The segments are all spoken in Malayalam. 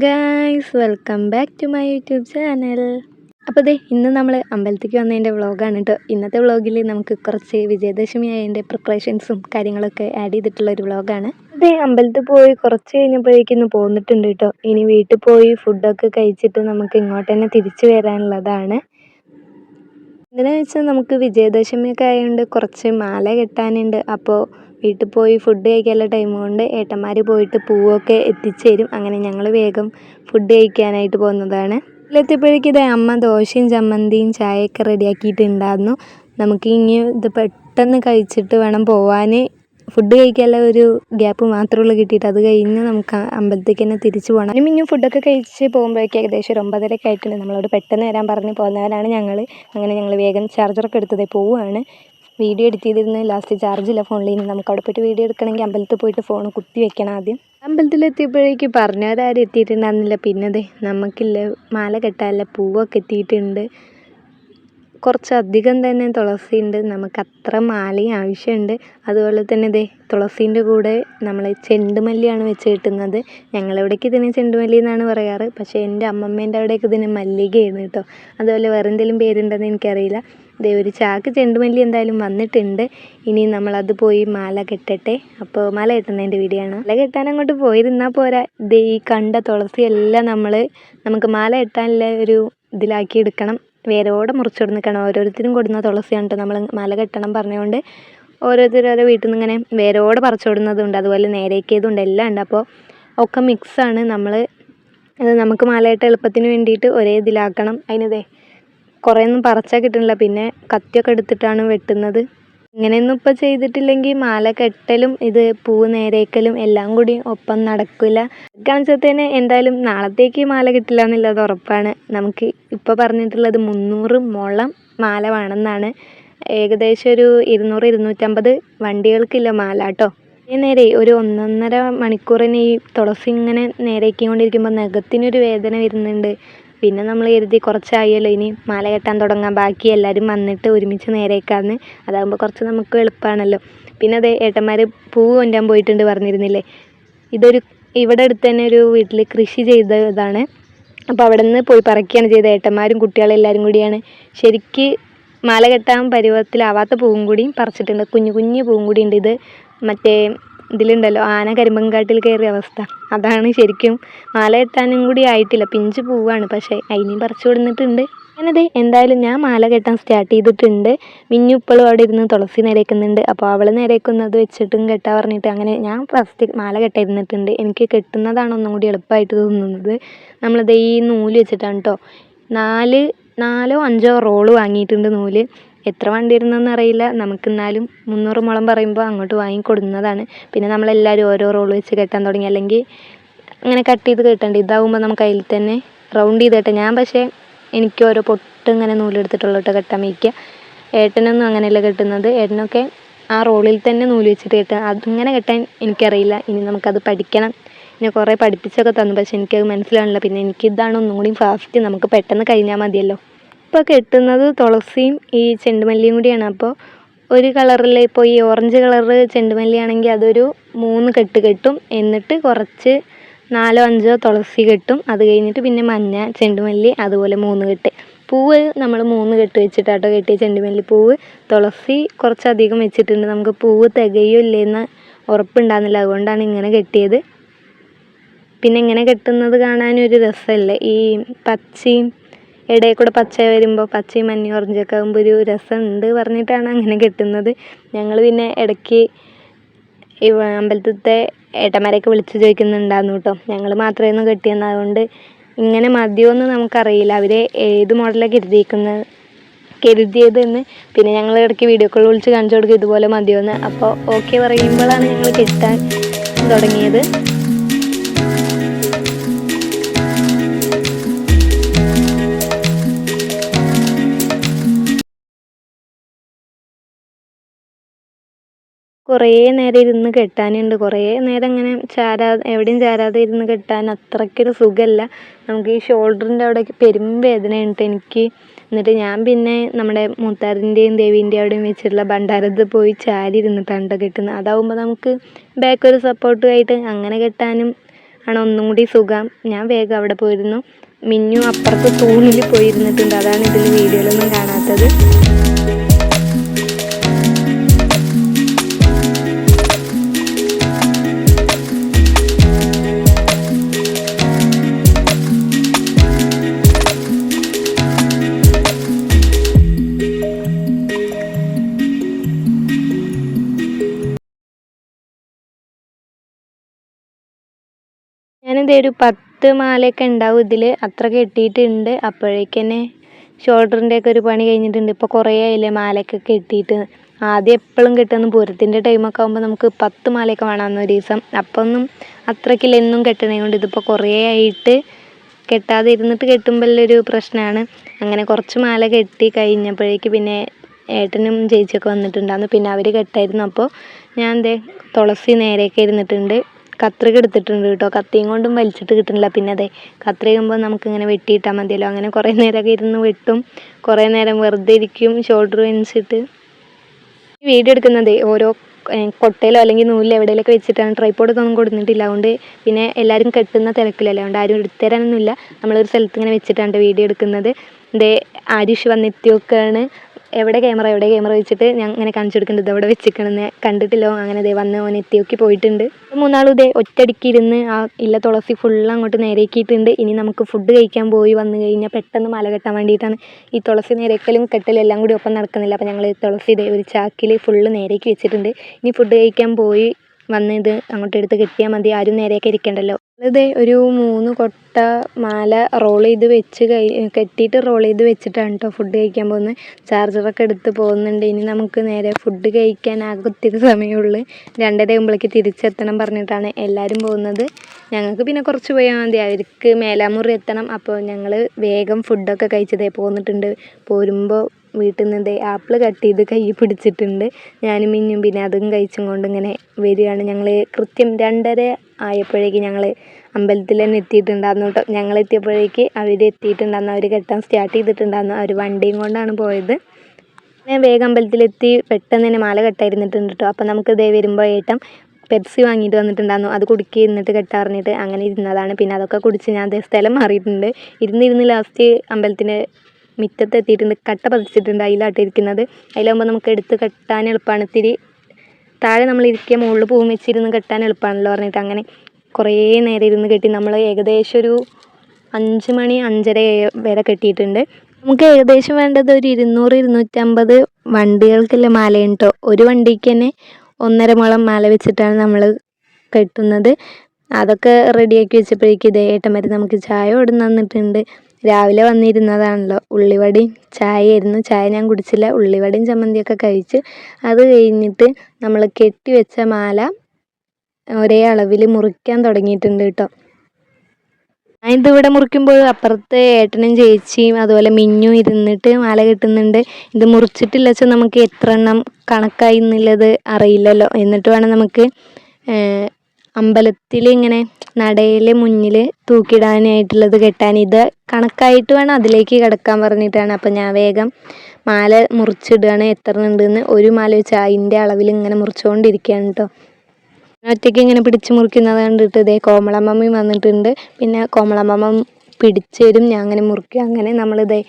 Guys welcome back to my YouTube channel അപ്പോൾ ദേ ഇന്ന് നമ്മൾ അമ്പലത്തേക്ക് വന്നതിന്റെ വ്ളോഗാണ് കേട്ടോ ഇന്നത്തെ വ്ളോഗിൽ നമുക്ക് കുറച്ച് വിജയദശമി ആയതിന്റെ പ്രിപ്പറേഷൻസും കാര്യങ്ങളൊക്കെ ആഡ് ചെയ്തിട്ടുള്ള ഒരു വ്ളോഗാണ് അതെ അമ്പലത്തിൽ പോയി കുറച്ച് കഴിഞ്ഞപ്പോഴേക്കും പോന്നിട്ടുണ്ട് കേട്ടോ ഇനി വീട്ടിൽ പോയി ഫുഡൊക്കെ കഴിച്ചിട്ട് നമുക്ക് ഇങ്ങോട്ട് തന്നെ തിരിച്ചു വരാനുള്ളതാണ്. എന്തിനാ വെച്ചാൽ നമുക്ക് വിജയദശമിയൊക്കെ ആയതുകൊണ്ട് കുറച്ച് മാല കെട്ടാനുണ്ട്. അപ്പോൾ വീട്ടിൽ പോയി ഫുഡ് കഴിക്കാനുള്ള ടൈം കൊണ്ട് ഏട്ടന്മാർ പോയിട്ട് പൂവൊക്കെ എത്തിച്ചു തരും അങ്ങനെ ഞങ്ങൾ വേഗം ഫുഡ് കഴിക്കാനായിട്ട് പോകുന്നതാണ് വീട്ടിലെത്തിയപ്പോഴേക്കും ഇതേ അമ്മ ദോശയും ചമ്മന്തിയും ചായയൊക്കെ റെഡിയാക്കിയിട്ടുണ്ടായിരുന്നു നമുക്ക് ഇനി ഇത് പെട്ടെന്ന് കഴിച്ചിട്ട് വേണം പോവാൻ ഫുഡ് കഴിക്കാനുള്ള ഒരു ഗ്യാപ്പ് മാത്രമേ ഉള്ളൂ കിട്ടിയിട്ട് അത് കഴിഞ്ഞ് നമുക്ക് അമ്പലത്തേക്ക് തന്നെ തിരിച്ചു പോകണം ഇനി മിന്നും ഫുഡൊക്കെ കഴിച്ച് പോകുമ്പോഴേക്കും ഏകദേശം ഒരു ഒമ്പതരയൊക്കെ ആയിട്ടുണ്ട്. നമ്മളോട് പെട്ടെന്ന് വരാൻ പറഞ്ഞ് പോകുന്നവരാണ് ഞങ്ങൾ അങ്ങനെ ഞങ്ങൾ വേഗം ചാർജറൊക്കെ എടുത്തതേ പോവുകയാണ്. വീഡിയോ എഡിറ്റ് ചെയ്തിരുന്ന ലാസ്റ്റ് ചാർജില്ല ഫോണിൽ ഇനി നമുക്ക് അവിടെ പോയിട്ട് വീഡിയോ എടുക്കണമെങ്കിൽ അമ്പലത്തിൽ പോയിട്ട് ഫോൺ കുത്തി വെക്കണം ആദ്യം. അമ്പലത്തിലെത്തിയപ്പോഴേക്ക് പറഞ്ഞവരാരും എത്തിയിട്ടുണ്ടായിരുന്നില്ല. പിന്നതേ നമുക്കില്ല മാല കെട്ടാനുള്ള പൂവൊക്കെ എത്തിയിട്ടുണ്ട്. കുറച്ചധികം തന്നെ തുളസി ഉണ്ട് നമുക്ക് അത്ര മാലയും ആവശ്യമുണ്ട്. അതുപോലെ തന്നെ ഇതേ തുളസീന്റെ കൂടെ നമ്മൾ ചെണ്ടുമല്ലിയാണ് വെച്ച് കിട്ടുന്നത്. ഞങ്ങളിവിടേക്ക് ഇതിന് ചെണ്ടുമല്ലി എന്നാണ് പറയാറ്. പക്ഷേ എന്റെ അമ്മമ്മേന്റെ അവിടേക്ക് ഇതിന് മല്ലികയാണ് കേട്ടോ. അതുപോലെ വേറെ എന്തെങ്കിലും പേരുണ്ടെന്ന് എനിക്കറിയില്ല. ദേ ഒരു ചാക്ക് ചെണ്ടുമല്ലി എന്തായാലും വന്നിട്ടുണ്ട്. ഇനി നമ്മളത് പോയി മാല കെട്ടട്ടെ. അപ്പോൾ മാല കെട്ടുന്നതിന്റെ വീഡിയോ ആണ് മാല കെട്ടാൻ അങ്ങോട്ട് പോയിരുന്നാൽ പോരാ. ദേ ഈ കണ്ട തുളസിയെല്ലാം നമ്മൾ നമുക്ക് മാല കെട്ടാനുള്ള ഒരു ഇതിലാക്കി എടുക്കണം. വേരോടെ മുറിച്ച് നിൽക്കണം ഓരോരുത്തരും കൊടുക്കുന്ന തുളസിയാണ് കേട്ടോ നമ്മൾ മല കെട്ടണം പറഞ്ഞുകൊണ്ട് ഓരോരുത്തർ ഓരോ വീട്ടിൽ നിന്ന് ഇങ്ങനെ വേരോടെ പറിച്ചിടുന്നതുണ്ട് അതുപോലെ നേരേക്കിയതുണ്ട്. എല്ലാം ഉണ്ട്. അപ്പോൾ ഒക്കെ മിക്സാണ് നമ്മൾ അത് നമുക്ക് മാലയിട്ട് എളുപ്പത്തിന് വേണ്ടിയിട്ട് ഒരേ ഇതിലാക്കണം. അതിനിതേ കുറേയൊന്നും പറിച്ചാൽ കിട്ടുന്നില്ല പിന്നെ കത്തിയൊക്കെ എടുത്തിട്ടാണ് വെട്ടുന്നത്. ഇങ്ങനെയൊന്നും ഇപ്പോൾ ചെയ്തിട്ടില്ലെങ്കിൽ മാല കെട്ടലും ഇത് പൂവ് നേരേക്കലും എല്ലാം കൂടി ഒപ്പം നടക്കില്ല. കാണിച്ചത്തേന് എന്തായാലും നാളത്തേക്ക് മാല കിട്ടില്ല എന്നുള്ളത് ഉറപ്പാണ്. നമുക്ക് ഇപ്പോൾ പറഞ്ഞിട്ടുള്ളത് മുന്നൂറ് മുളം മാല വേണമെന്നാണ്. ഏകദേശം ഒരു ഇരുന്നൂറ് ഇരുന്നൂറ്റമ്പത് വണ്ടികൾക്കില്ല മാല കേട്ടോ. ഈ നേരെ ഒരു ഒന്നൊന്നര മണിക്കൂറിന് ഈ തുളസി ഇങ്ങനെ നേരേക്കൊണ്ടിരിക്കുമ്പോൾ നഖത്തിനൊരു വേദന വരുന്നുണ്ട്. പിന്നെ നമ്മൾ കരുതി കുറച്ചായല്ലോ. ഇനി മാല കെട്ടാൻ തുടങ്ങാം ബാക്കി എല്ലാവരും വന്നിട്ട് ഒരുമിച്ച് നേരേക്കാന്ന്. അതാകുമ്പോൾ കുറച്ച് നമുക്ക് എളുപ്പമാണല്ലോ പിന്നെ അതെ ഏട്ടന്മാർ പൂവ് കൊണ്ടാൻ പോയിട്ടുണ്ട് പറഞ്ഞിരുന്നില്ലേ? ഇതൊരു ഇവിടെ അടുത്ത് തന്നെ ഒരു വീട്ടിൽ കൃഷി ചെയ്ത ചെയ്തതാണ്. അപ്പോൾ അവിടെ നിന്ന് പോയി പറിക്കുകയാണ് ചെയ്തത്. ഏട്ടന്മാരും കുട്ടികളും എല്ലാവരും കൂടിയാണ്. ശരിക്ക് മാല കെട്ടാൻ പരുവത്തിലാവാത്ത പൂവും കൂടിയും പറിച്ചിട്ടുണ്ട്. കുഞ്ഞു കുഞ്ഞു പൂവും കൂടിയുണ്ട് ഇത്. മറ്റേ ഇതിലുണ്ടല്ലോ ആന കരിമ്പങ്കാട്ടിൽ കയറിയ അവസ്ഥ. അതാണ് ശരിക്കും മാല കെട്ടാനും കൂടി ആയിട്ടില്ല. പിഞ്ച് പൂവാണ്. പക്ഷേ അതിനെയും പറിച്ചു കൊടുത്തിട്ടുണ്ട് അങ്ങനതെ എന്തായാലും ഞാൻ മാല കെട്ടാൻ സ്റ്റാർട്ട് ചെയ്തിട്ടുണ്ട്. മിന്നു ഇപ്പോഴും അവിടെ ഇരുന്ന് തുളസി നിരക്കുന്നുണ്ട് അപ്പോൾ അവൾ നിരക്കുന്നത് വെച്ചിട്ടും കെട്ടാ പറഞ്ഞിട്ട് അങ്ങനെ ഞാൻ ഫസ്റ്റ് മാല കെട്ടിരുന്നിട്ടുണ്ട്. എനിക്ക് കെട്ടുന്നതാണ് ഒന്നും കൂടി എളുപ്പമായിട്ട് തോന്നുന്നത്. നമ്മളത് ഈ നൂൽ വെച്ചിട്ടാണ് കേട്ടോ നാല് നാലോ അഞ്ചോ റോൾ വാങ്ങിയിട്ടുണ്ട് നൂൽ. എത്ര വണ്ടി വരുന്നതെന്ന് അറിയില്ല. നമുക്ക് എന്നാലും മുന്നൂറ് മുളം പറയുമ്പോൾ അങ്ങോട്ട് വാങ്ങിക്കൊടുക്കുന്നതാണ് പിന്നെ നമ്മളെല്ലാവരും ഓരോ റോൾ വെച്ച് കെട്ടാൻ തുടങ്ങി. അല്ലെങ്കിൽ അങ്ങനെ കട്ട് ചെയ്ത് കെട്ടേണ്ടി. ഇതാവുമ്പോൾ നമുക്ക് അതിൽ തന്നെ റൗണ്ട് ചെയ്ത് കെട്ടാം. ഞാൻ പക്ഷേ എനിക്ക് ഓരോ പൊട്ട് ഇങ്ങനെ നൂലെടുത്തിട്ടുള്ള കേട്ടോ കെട്ടാൻ വയ്ക്കുക ഏട്ടനൊന്നും അങ്ങനെയല്ല കെട്ടുന്നത്. ഏട്ടനൊക്കെ ആ റോളിൽ തന്നെ നൂൽ വെച്ചിട്ട് കെട്ടുക. അതിങ്ങനെ കെട്ടാൻ എനിക്കറിയില്ല. ഇനി നമുക്കത് പഠിക്കണം. ഇനി കുറേ പഠിപ്പിച്ചൊക്കെ തന്നു. പക്ഷെ എനിക്കത് മനസ്സിലാവണില്ല. പിന്നെ എനിക്കിതാണ് ഒന്നും കൂടി ഫാസ്റ്റ് നമുക്ക് പെട്ടെന്ന് കഴിഞ്ഞാൽ മതിയല്ലോ. ഇപ്പോൾ കെട്ടുന്നത് തുളസിയും ഈ ചെണ്ടുമല്ലിയും കൂടിയാണ്. അപ്പോൾ ഒരു കളറിൽ ഇപ്പോൾ ഈ ഓറഞ്ച് കളറ് ചെണ്ടുമല്ലി ആണെങ്കിൽ അതൊരു മൂന്ന് കെട്ട് കെട്ടും. എന്നിട്ട് കുറച്ച് നാലോ അഞ്ചോ തുളസി കെട്ടും. അത് കഴിഞ്ഞിട്ട് പിന്നെ മഞ്ഞ ചെണ്ടുമല്ലി അതുപോലെ മൂന്ന് കെട്ട്. പൂവ് നമ്മൾ മൂന്ന് കെട്ട് വെച്ചിട്ടാട്ടോ കെട്ടിയ ചെണ്ടുമല്ലി പൂവ്. തുളസി കുറച്ചധികം വെച്ചിട്ടുണ്ട്. നമുക്ക് പൂവ് തികയില്ലെന്ന് ഉറപ്പുണ്ടാകുന്നില്ല. അതുകൊണ്ടാണ് ഇങ്ങനെ കെട്ടിയത്. പിന്നെ ഇങ്ങനെ കെട്ടുന്നത് കാണാനൊരു രസമല്ലേ? ഈ പച്ചയും ഇടയിൽ കൂടെ പച്ച വരുമ്പോൾ പച്ചയും മഞ്ഞയും ഓറഞ്ചൊക്കെ ആകുമ്പോൾ ഒരു രസമുണ്ട് പറഞ്ഞിട്ടാണ് അങ്ങനെ കെട്ടുന്നത്. ഞങ്ങൾ പിന്നെ ഇടയ്ക്ക് ഈ അമ്പലത്തിലത്തെ ഏട്ടന്മാരെയൊക്കെ വിളിച്ച് ചോദിക്കുന്നുണ്ടായിരുന്നു കേട്ടോ. ഞങ്ങൾ മാത്രമായിരുന്നു കെട്ടിയെന്ന്. അതുകൊണ്ട് ഇങ്ങനെ മതിയോന്ന് നമുക്കറിയില്ല. അവർ ഏത് മോഡലാണ് കരുതിയിരിക്കുന്നത് കരുതിയതെന്ന് പിന്നെ ഞങ്ങൾ ഇടയ്ക്ക് വീഡിയോ കോൾ വിളിച്ച് കാണിച്ചു കൊടുക്കും. ഇതുപോലെ മതിയോന്ന്. അപ്പോൾ ഓക്കെ പറയുമ്പോഴാണ് ഞങ്ങൾ കെട്ടാൻ തുടങ്ങിയത്. കുറേ നേരം ഇരുന്ന് കെട്ടാനുണ്ട്. കുറേ നേരം ഇങ്ങനെ ചാരാ എവിടെയും ചാരാതെ ഇരുന്ന് കെട്ടാൻ അത്രയ്ക്കൊരു സുഖമല്ല നമുക്ക് ഈ ഷോൾഡറിന്റെ അവിടെ പെരും വേദനയുണ്ട്. എനിക്ക് എന്നിട്ട് ഞാൻ പിന്നെ നമ്മുടെ മൂത്താറിന്റെയും ദേവീന്റെയും അവിടെയും വെച്ചിട്ടുള്ള ഭണ്ഡാരത്ത് പോയി ചാരി ഇരുന്നിട്ടാണ് കെട്ടുന്നത്. അതാവുമ്പോൾ നമുക്ക് ബാക്ക് ഒരു സപ്പോർട്ടുമായിട്ട് അങ്ങനെ കെട്ടാനും ആണ് ഒന്നും കൂടി സുഖം. ഞാൻ വേഗം അവിടെ പോയിരുന്നു. മിന്നു അപ്പുറത്ത് തൂണിൽ പോയിരുന്നിട്ടുണ്ട്. അതാണ് ഇതിൽ വീഡിയോയിലൊന്നും കാണാത്തത്. ഞാനിത് ഒരു പത്ത് മാലയൊക്കെ ഉണ്ടാവും ഇതിൽ അത്ര കെട്ടിയിട്ടുണ്ട്. അപ്പോഴേക്കന്നെ ഷോൾഡറിന്റെ ഒക്കെ ഒരു പണി കഴിഞ്ഞിട്ടുണ്ട്. ഇപ്പോൾ കുറേ ആയില്ലേ മാലയൊക്കെ കെട്ടിയിട്ട്. ആദ്യം എപ്പോഴും കെട്ടുന്ന പൂരത്തിന്റെ ടൈമൊക്കെ ആകുമ്പോൾ നമുക്ക് പത്ത് മാലയൊക്കെ വേണമെന്ന് ഒരു ദിവസം. അപ്പം ഒന്നും അത്രയ്ക്കില്ല എന്നും കെട്ടണേ കൊണ്ട് ഇതിപ്പോൾ കുറേ ആയിട്ട് കെട്ടാതെ ഇരുന്നിട്ട് കെട്ടുമ്പോഴൊരു പ്രശ്നമാണ് അങ്ങനെ കുറച്ച് മാല കെട്ടി കഴിഞ്ഞപ്പോഴേക്ക് പിന്നെ ഏട്ടനും ചേച്ചിയൊക്കെ വന്നിട്ടുണ്ടായിരുന്നു. പിന്നെ അവർ കെട്ടായിരുന്നു. അപ്പോൾ ഞാൻ ദേ തുളസി നേരെയൊക്കെ ഇരുന്നിട്ടുണ്ട്. കത്രിക എടുത്തിട്ടുണ്ട് കേട്ടോ. കത്തിയും കൊണ്ടും വലിച്ചിട്ട് കിട്ടുന്നില്ല. പിന്നെ അതെ നമുക്ക് നമുക്കിങ്ങനെ വെട്ടിയിട്ടാൽ മതിയല്ലോ. അങ്ങനെ കുറേ നേരമൊക്കെ ഇരുന്ന് വെട്ടും. കുറേ നേരം വെറുതെ ഇരിക്കും. ഷോൾഡർ വെഞ്ചിട്ട് വീഡിയോ എടുക്കുന്നത് ഓരോ കൊട്ടയിലോ അല്ലെങ്കിൽ നൂലിലോ എവിടെയെങ്കിലൊക്കെ വെച്ചിട്ടാണ്. ട്രൈപ്പോഡ് ഒന്നും കൊടുത്തിട്ടില്ല. അതുകൊണ്ട് പിന്നെ എല്ലാവരും കെട്ടുന്ന തിരക്കിലല്ലേ. അതുകൊണ്ട് ആരും എടുത്തരാനൊന്നുമില്ല നമ്മളൊരു സ്ഥലത്ത് ഇങ്ങനെ വെച്ചിട്ടാണ് വീഡിയോ എടുക്കുന്നത്. ഇതേ ആരിഷ് വന്നെത്തി നോക്കുകയാണ് എവിടെ ക്യാമറ എവിടെ ക്യാമറ വെച്ചിട്ട് ഞാൻ ഇങ്ങനെ കാണിച്ചു കൊടുക്കുന്നുണ്ട്. ഇതവിടെ വെച്ചിക്കണെന്ന് കണ്ടിട്ടില്ലോ. അങ്ങനെ ദേ വന്ന് ഓൻ എത്തിയൊക്കെ പോയിട്ടുണ്ട്. മൂന്നാളും ഇതേ ഒറ്റടിക്ക് ഇരുന്ന് ആ ഇല്ല തുളസി ഫുള്ള് അങ്ങോട്ട് നേരെയാക്കിയിട്ടുണ്ട്. ഇനി നമുക്ക് ഫുഡ് കഴിക്കാൻ പോയി വന്നു കഴിഞ്ഞാൽ പെട്ടെന്ന് മല കെട്ടാൻ വേണ്ടിയിട്ടാണ് ഈ തുളസി നേരേക്കലും കെട്ടലും എല്ലാം കൂടി ഒപ്പം നടക്കുന്നില്ല. അപ്പോൾ ഞങ്ങൾ തുളസി ഇതേ ഒരു ചാക്കിൽ ഫുള്ള് നേരേക്ക് വെച്ചിട്ടുണ്ട്. ഇനി ഫുഡ് കഴിക്കാൻ പോയി വന്ന് ഇത് അങ്ങോട്ട് എടുത്ത് കെട്ടിയാൽ മതി. ആരും നേരെയൊക്കെ ഇരിക്കണ്ടല്ലോ. അതെ ഒരു മൂന്ന് കൊട്ട മാല റോൾ ചെയ്ത് വെച്ച് കഴി കെട്ടിയിട്ട് റോൾ ചെയ്ത് വെച്ചിട്ടാണ് കേട്ടോ ഫുഡ് കഴിക്കാൻ പോകുന്നത്. ചാർജറൊക്കെ എടുത്ത് പോകുന്നുണ്ട്. ഇനി നമുക്ക് നേരെ ഫുഡ് കഴിക്കാൻ ആകെ ഒത്തിരി സമയമുള്ളൂ രണ്ടര ആകുമ്പോഴേക്ക് തിരിച്ചെത്തണം പറഞ്ഞിട്ടാണ് എല്ലാവരും പോകുന്നത്. ഞങ്ങൾക്ക് പിന്നെ കുറച്ച് പോയാൽ മതി. അവർക്ക് മേലാമുറി എത്തണം. അപ്പോൾ ഞങ്ങൾ വേഗം ഫുഡൊക്കെ കഴിച്ചതേ പോന്നിട്ടുണ്ട്. പോരുമ്പോൾ വീട്ടിൽ നിന്ന് ദേ ആപ്പിൾ കട്ട് ചെയ്ത് കൈ പിടിച്ചിട്ടുണ്ട്. ഞാനും മിന്നും പിന്നെ അതും കഴിച്ചും കൊണ്ട് ഇങ്ങനെ വരികയാണ്. ഞങ്ങൾ കൃത്യം രണ്ടര ആയപ്പോഴേക്ക് ഞങ്ങൾ അമ്പലത്തിൽ തന്നെ എത്തിയിട്ടുണ്ടായിരുന്നു കേട്ടോ. ഞങ്ങൾ എത്തിയപ്പോഴേക്ക് അവർ എത്തിയിട്ടുണ്ടായിരുന്നു. അവർ കെട്ടാൻ സ്റ്റാർട്ട് ചെയ്തിട്ടുണ്ടായിരുന്നു. അവർ വണ്ടിയും കൊണ്ടാണ് പോയത്. ഞാൻ വേഗം അമ്പലത്തിലെത്തി പെട്ടെന്ന് തന്നെ മാല കെട്ടായിരുന്നിട്ടുണ്ട് കേട്ടോ. അപ്പം നമുക്ക് ദേ വരുമ്പോൾ ഏട്ടം പെപ്സി വാങ്ങിയിട്ട് വന്നിട്ടുണ്ടായിരുന്നു. അത് കുടുക്കി ഇരുന്നിട്ട് കെട്ടാറിഞ്ഞിട്ട് അങ്ങനെ ഇരുന്നതാണ്. പിന്നെ അതൊക്കെ കുടിച്ച് ഞാൻ സ്ഥലം മാറിയിട്ടുണ്ട്. ഇരുന്നിരുന്ന് ലാസ്റ്റ് അമ്പലത്തിന്റെ മുറ്റത്ത് എത്തിയിട്ടുണ്ട് കട്ട പതിച്ചിട്ടുണ്ട് അതിലാട്ട് ഇരിക്കുന്നത്. അതിലാകുമ്പോൾ നമുക്ക് എടുത്ത് കെട്ടാൻ എളുപ്പമാണ് ഇത്തിരി താഴെ നമ്മൾ ഇരിക്കുക മുകളിൽ പൂവും വെച്ചിരുന്ന് കെട്ടാൻ എളുപ്പമാണല്ലോ പറഞ്ഞിട്ട് അങ്ങനെ കുറേ നേരം ഇരുന്ന് കെട്ടി. നമ്മൾ ഏകദേശം ഒരു അഞ്ച് മണി അഞ്ചര വരെ കെട്ടിയിട്ടുണ്ട്. നമുക്ക് ഏകദേശം വേണ്ടത് ഒരു ഇരുന്നൂറ് ഇരുന്നൂറ്റമ്പത് വണ്ടികൾക്കുള്ള മാലയാണ് കേട്ടോ. ഒരു വണ്ടിക്ക് തന്നെ ഒന്നര മുളം മാല വെച്ചിട്ടാണ് നമ്മൾ കെട്ടുന്നത്. അതൊക്കെ റെഡിയാക്കി വെച്ചപ്പോഴേക്കും ഇതേ ഏട്ടന്മാർ നമുക്ക് ചായ കൊടുന്ന് തന്നിട്ടുണ്ട്. രാവിലെ വന്നിരുന്നതാണല്ലോ. ഉള്ളിവടയും ചായയായിരുന്നു. ചായ ഞാൻ കുടിച്ചില്ല. ഉള്ളിവടയും ചമ്മന്തിയൊക്കെ കഴിച്ച് അത് കഴിഞ്ഞിട്ട് നമ്മൾ കെട്ടി വെച്ച മാല ഒരേ അളവിൽ മുറിക്കാൻ തുടങ്ങിയിട്ടുണ്ട് കേട്ടോ. ഞാൻ ഇതിവിടെ മുറിക്കുമ്പോൾ അപ്പുറത്തെ ഏട്ടനും ചേച്ചിയും അതുപോലെ മിന്നും ഇരുന്നിട്ട് മാല കെട്ടുന്നുണ്ട്. ഇത് മുറിച്ചിട്ടില്ല വെച്ചാൽ നമുക്ക് എത്ര എണ്ണം കണക്കായി എന്നുള്ളത് അറിയില്ലല്ലോ. എന്നിട്ട് വേണം നമുക്ക് അമ്പലത്തിൽ ഇങ്ങനെ നടയിൽ മുന്നിൽ തൂക്കിയിടാനായിട്ടുള്ളത് കെട്ടാൻ. ഇത് കണക്കായിട്ട് വേണം അതിലേക്ക് കിടക്കാൻ പറഞ്ഞിട്ടാണ്. അപ്പം ഞാൻ വേഗം മാല മുറിച്ചിടുകയാണ് എത്ര ഉണ്ടെന്ന് ഒരു മാല വെച്ച് അതിന്റെ അളവിൽ ഇങ്ങനെ മുറിച്ചുകൊണ്ടിരിക്കുകയാണ് കേട്ടോ ഒറ്റയ്ക്ക് ഇങ്ങനെ പിടിച്ച് മുറിക്കുന്നത് കണ്ടിട്ട് ഇതേ കോമളമ്മയും വന്നിട്ടുണ്ട്. പിന്നെ കോമളമ്മ പിടിച്ചേരും ഞാൻ അങ്ങനെ മുറിക്കും. അങ്ങനെ നമ്മളിതേ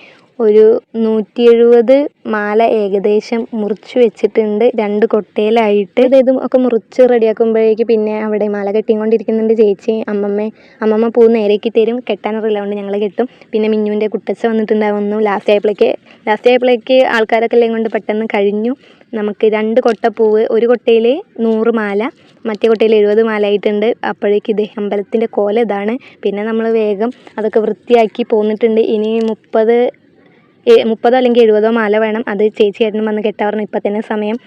ഒരു നൂറ്റി എഴുപത് മാല ഏകദേശം മുറിച്ച് വെച്ചിട്ടുണ്ട്. രണ്ട് കൊട്ടയിലായിട്ട്. അതായത് ഒക്കെ മുറിച്ച് റെഡിയാക്കുമ്പോഴേക്ക് പിന്നെ അവിടെ മാല കെട്ടിക്കൊണ്ടിരിക്കുന്നുണ്ട് ചേച്ചി അമ്മമ്മ. അമ്മമ്മ പൂ നേരേക്ക് തരും. കെട്ടാനറിയില്ല അതുകൊണ്ട് ഞങ്ങൾ കെട്ടും. പിന്നെ മിന്നുവിന്റെ കുട്ടച്ച വന്നിട്ടുണ്ടാവുന്നു ലാസ്റ്റ് ആയപ്പോഴേക്ക് ലാസ്റ്റ് ആയപ്പോഴേക്ക് ആൾക്കാരൊക്കെ എല്ലാം കൊണ്ട് പെട്ടെന്ന് കഴിഞ്ഞു. നമുക്ക് രണ്ട് കൊട്ട പൂവ് ഒരു കൊട്ടയിൽ നൂറ് മാല മറ്റേ കൊട്ടയിൽ എഴുപത് മാല ആയിട്ടുണ്ട്. അപ്പോഴേക്ക് ഇത് അമ്പലത്തിന്റെ കോല ഇതാണ്. പിന്നെ നമ്മൾ വേഗം അതൊക്കെ വൃത്തിയാക്കി പോന്നിട്ടുണ്ട്. ഇനി മുപ്പത് മുപ്പതോ അല്ലെങ്കിൽ എഴുപതോ മാല വേണം. അത് ചേച്ചി ഏട്ടനും വന്ന് കെട്ടാൻ പറഞ്ഞു. ഇപ്പം തന്നെ സമയം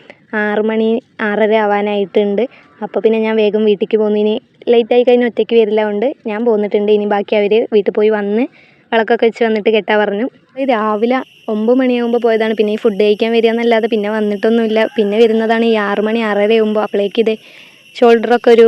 ആറ് മണി ആറര ആവാനായിട്ടുണ്ട്. അപ്പോൾ പിന്നെ ഞാൻ വേഗം വീട്ടിലേക്ക് പോകുന്നു. ഇനി ലേറ്റ് ആയി കഴിഞ്ഞ് ഒറ്റയ്ക്ക് വരില്ല കൊണ്ട് ഞാൻ പോന്നിട്ടുണ്ട്. ഇനി ബാക്കി അവർ വീട്ടിൽ പോയി വന്ന് വിളക്കൊക്കെ വെച്ച് വന്നിട്ട് കെട്ടാൻ പറഞ്ഞു. രാവിലെ ഒമ്പത് മണിയാകുമ്പോൾ പോയതാണ്. പിന്നെ ഈ ഫുഡ് കഴിക്കാൻ വരിക എന്നല്ലാതെ പിന്നെ വന്നിട്ടൊന്നുമില്ല. പിന്നെ വരുന്നതാണ് ഈ ആറ് മണി ആറര ആകുമ്പോൾ അപ്പോഴേക്ക് ഷോൾഡറൊക്കെ ഒരു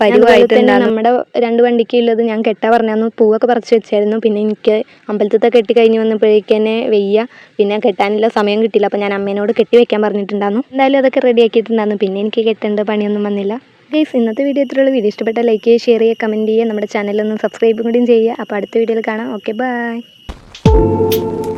പരിവായിട്ടുണ്ട് നമ്മുടെ രണ്ട് വണ്ടിക്ക് ഉള്ളത് ഞാൻ കെട്ടാ പറഞ്ഞു പൂവൊക്കെ പറിച്ചു വെച്ചായിരുന്നു. പിന്നെ എനിക്ക് അമ്പലത്തിലത്തെ കെട്ടി കഴിഞ്ഞ് വന്നപ്പോഴേക്കന്നെ വെയ്യ. പിന്നെ കെട്ടാനുള്ള സമയം കിട്ടിയില്ല. അപ്പോൾ ഞാൻ അമ്മേനോട് കെട്ടി വെക്കാൻ പറഞ്ഞിട്ടുണ്ടായിരുന്നു. എന്തായാലും അതൊക്കെ റെഡി ആക്കിയിട്ടുണ്ടായിരുന്നു. പിന്നെ എനിക്ക് കെട്ടേണ്ട പണിയൊന്നും വന്നില്ല. ഗൈസ് ഇന്നത്തെ വീഡിയോ ഇത്രയുള്ള വീഡിയോ ഇഷ്ടപ്പെട്ട ലൈക്ക് ചെയ്യുക ഷെയർ ചെയ്യുക കമന്റ് ചെയ്യുക. നമ്മുടെ ചാനലൊന്ന് സബ്സ്ക്രൈബും കൂടിയും ചെയ്യുക. അപ്പോൾ അടുത്ത വീഡിയോയിൽ കാണാം. Okay bye